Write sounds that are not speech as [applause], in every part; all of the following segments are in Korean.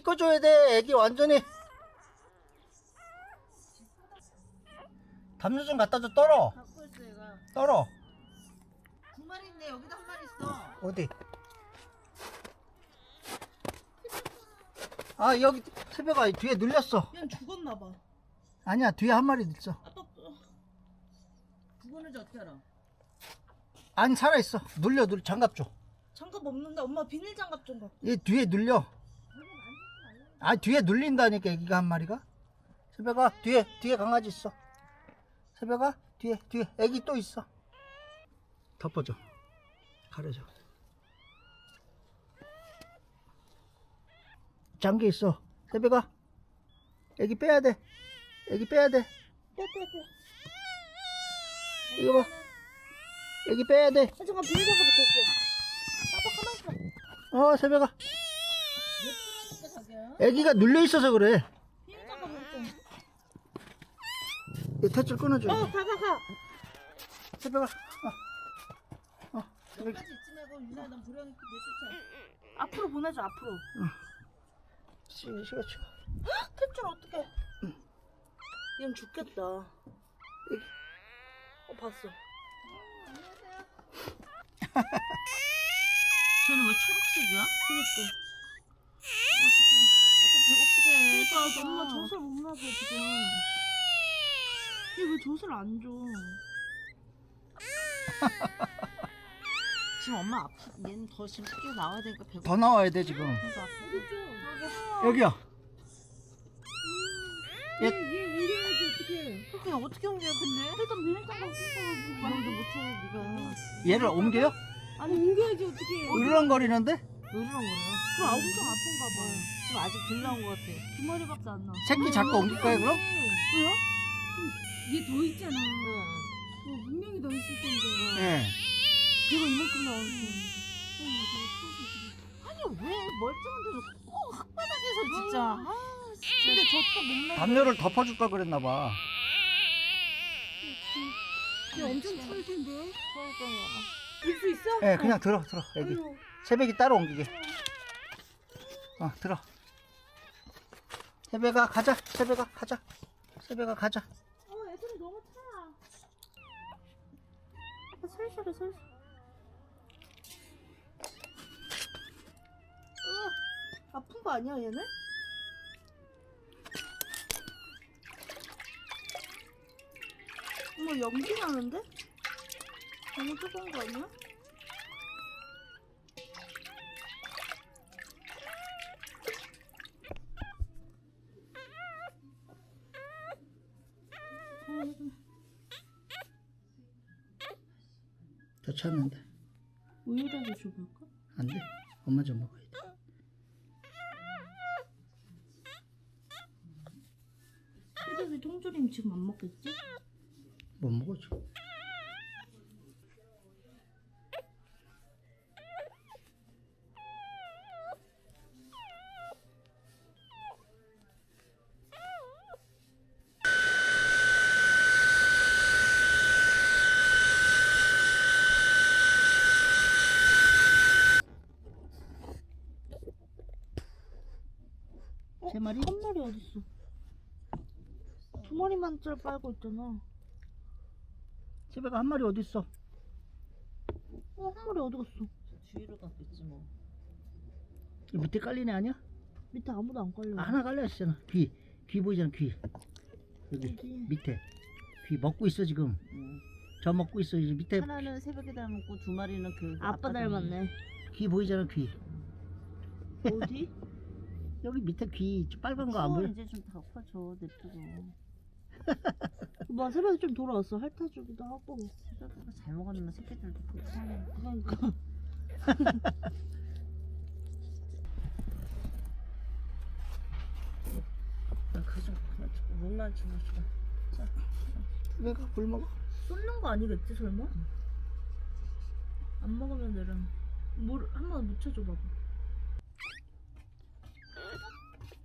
씻어줘야 돼. 애기 완전히. 담요 좀 갖다 줘, 떨어. 갖고 있어 얘가. 떨어. 두 마리 있네. 여기도 한 마리 있어. 어디? 아, 여기 새벽아 뒤에 눌렸어. 얘는 죽었나 봐. 아니야, 뒤에 한 마리 있어. 아빠 죽었는지 어떻게 알아? 아니, 살아 있어. 눌려, 눌려. 장갑 줘. 장갑 없는데 엄마 비닐 장갑 좀 갖고. 얘 뒤에 눌려. 아, 뒤에 눌린다니까, 애기가 한 마리가. 새벽아, 뒤에, 뒤에 강아지 있어. 새벽아, 뒤에, 뒤에. 애기 또 있어. 덮어줘. 가려줘. 잠겨 있어. 새벽아, 애기 빼야 돼. 애기 빼야 돼. 이거 봐. 애기 빼야 돼. 아, 잠깐 비닐 장갑 붙었어. 아빠 가만히 있어. 어, 새벽아. 애기가 눌려 있어서 그래. 이 탯줄 끊어줘. 어, 가, 가, 가. 새벽아. 어. 어. 여기까지 있지 말고 유나 난 불안 내쫓아. 앞으로 보내줘 앞으로. 시, 시가 쳐. 캡줄 어떡해? 얘는 죽겠다. 어 봤어. [laughs] 쟤는 왜 초록색이야? 그니까. 배고프대. 그니까 엄마 젖을 못 놔줘 지금. 얘왜 젖을 안 줘? [laughs] 지금 엄마 아프. 얘는 더 지금 새끼 나와야 되니까 배고파. 더 나와야 돼, 지금. 그래서 아프고. 여기야. 얘, 얘 옮겨야지 어떻게? 그게 어떻게 옮겨 근데? 일단 비닐장갑 끼고 그런데 못해 네가. 얘를 옮겨요? 아니 옮겨야지 어떻게? 으르렁거리는데? 으르렁 거려. 그럼 아, 엄청 아픈가 봐. 지금 아직 덜 나온 것 같아. 두 마리밖에 안 나. 새끼 잡고 옮길 거야, 그럼? 왜요? 얘더 있잖아. 응. 어, 분명히 더 있을 텐데. 예. 걔가 이만큼 나오는데. 아니 왜 멀쩡한데 꼭 흙바닥에서 진짜. 아, 진짜. 근데 저또 못 나. 담요를 덮어줄까 그랬나봐. 얘 엄청 추울 텐데. 그러니까요. 밀수 있어? 예, 그냥 들어, 들어, 애기. 아유. 새벽이 따로 옮기게. 어, 들어. 새벽아, 가자. 새벽아, 가자. 새벽아, 가자. 어, 애들이 너무 차. 아빠 살살해, 살살. 으, 아픈 거 아니야, 얘네? 어머, 연기 나는데? 너무 뜨거운 거 아니야? 더 찼는데. 우유라도 줘볼까? 안 돼. 엄마 좀 먹어야 돼. 애들 통조림 지금 안 먹겠지? 못 먹어줘. 세 마리? 한 마리 어딨어? 두 마리만 짤 빨고 있잖아. 새벽아, 한 마리 어딨어? 어, 한 마리 어디 갔어? 주위로 갔겠지 뭐. 이 밑에 깔린 애 아니야? 밑에 아무도 안 걸려. 아, 하나 깔려있잖아. 귀. 귀 보이잖아, 귀. 여기, 어디? 밑에. 귀 먹고 있어, 지금. 응. 저 먹고 있어. 이제 밑에 하나는 새벽에 닮았고 두 마리는 그 아빠 닮았네. 귀 보이잖아, 귀. 어디? [laughs] 여기 밑에 귀 빨간 거 안 보여? 이제 좀 다 커져 냅두고. [laughs] 뭐 새벽에 좀 돌아왔어. 핥아주기도 하고. 새벽에 잘 먹었는데 새끼들도 불쌍해. 그러니까. 나좀 못난 친구 좀. 내가 물 먹어. 쏟는 거 아니겠지 설마? 안 먹으면 되랑 물 한번 묻혀줘 봐봐.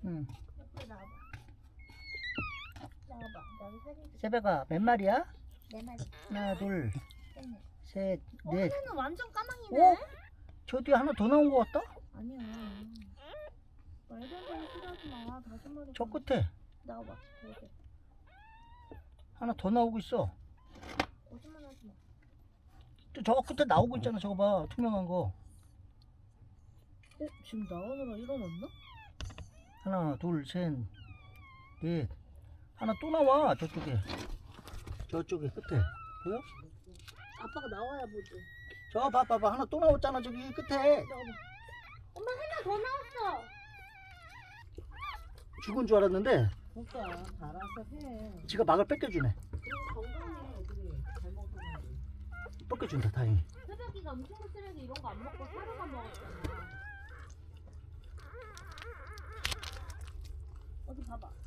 응. 옆에 나와봐. 나와봐. 나도 사진 새벽아, 몇 마리야? 내 말이. 하나, 둘, 네. 셋, 어, 넷. 얘는 완전 까망이네. 오! 저 뒤에 하나 더 나온 것 같다? 아니야. 말도 안 되는 소리 하지 마. 다섯 마리. 저 끝에 나와봐. 하나 더 나오고 있어. 거짓말 하지 마. 또저 끝에 나오고 있잖아. 저거 봐. 투명한 거. 어? 지금 나오느라 일어났나? 하나, 둘, 셋, 넷. 하나 또 나와. 저쪽에. 저쪽에 끝에. 보여? 아빠가 나와야 보지. 저 봐, 봐, 봐. 하나 또 나왔잖아. 저기 끝에. 엄마 하나 더 나왔어. 죽은 줄 알았는데 그러니까 알아서 해. 지가 막을 뺏겨주네. 그리고 건강해 애들이 잘 먹어서. 뺏겨준다. 다행히. 새벽이가 음식물 쓰레기 이런 거 안 먹고 사료만 먹었어. 어디 봐봐.